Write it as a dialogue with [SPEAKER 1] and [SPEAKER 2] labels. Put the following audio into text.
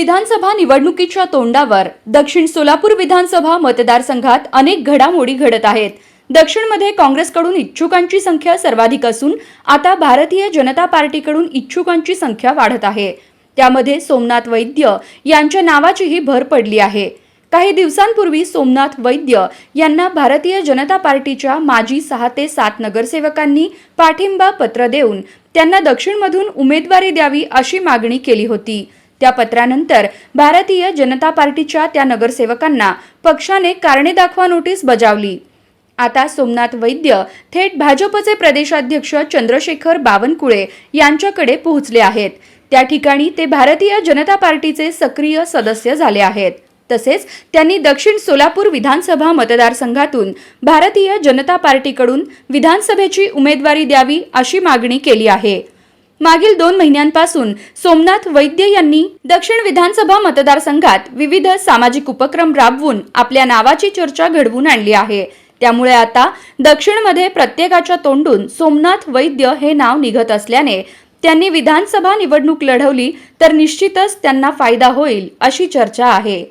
[SPEAKER 1] विधानसभा निवडणुकीच्या तोंडावर दक्षिण सोलापूर विधानसभा मतदारसंघात अनेक घडामोडी घडत आहेत. दक्षिणमध्ये काँग्रेसकडून इच्छुकांची संख्या सर्वाधिक असून आता भारतीय जनता पार्टीकडून इच्छुकांची संख्या वाढत आहे. त्यामध्ये सोमनाथ वैद्य यांच्या नावाचीही भर पडली आहे. काही दिवसांपूर्वी सोमनाथ वैद्य यांना भारतीय जनता पार्टीच्या माजी सहा ते सात नगरसेवकांनी पाठिंबा पत्र देऊन त्यांना दक्षिणमधून उमेदवारी द्यावी अशी मागणी केली होती. त्या पत्रानंतर भारतीय जनता पार्टीच्या त्या नगरसेवकांना पक्षाने कारणे दाखवा नोटीस बजावली. आता सोमनाथ वैद्य थेट भाजपचे प्रदेशाध्यक्ष चंद्रशेखर बावनकुळे यांच्याकडे पोहोचले आहेत. त्या ठिकाणी ते भारतीय जनता पार्टीचे सक्रिय सदस्य झाले आहेत. तसेच त्यांनी दक्षिण सोलापूर विधानसभा मतदारसंघातून भारतीय जनता पार्टीकडून विधानसभेची उमेदवारी द्यावी अशी मागणी केली आहे. मागील दोन महिन्यांपासून सोमनाथ वैद्य यांनी दक्षिण विधानसभा मतदारसंघात विविध सामाजिक उपक्रम राबवून आपल्या नावाची चर्चा घडवून आणली आहे. त्यामुळे आता दक्षिणमध्ये प्रत्येकाच्या तोंडून सोमनाथ वैद्य हे नाव निघत असल्याने त्यांनी विधानसभा निवडणूक लढवली तर निश्चितच त्यांना फायदा होईल अशी चर्चा आहे.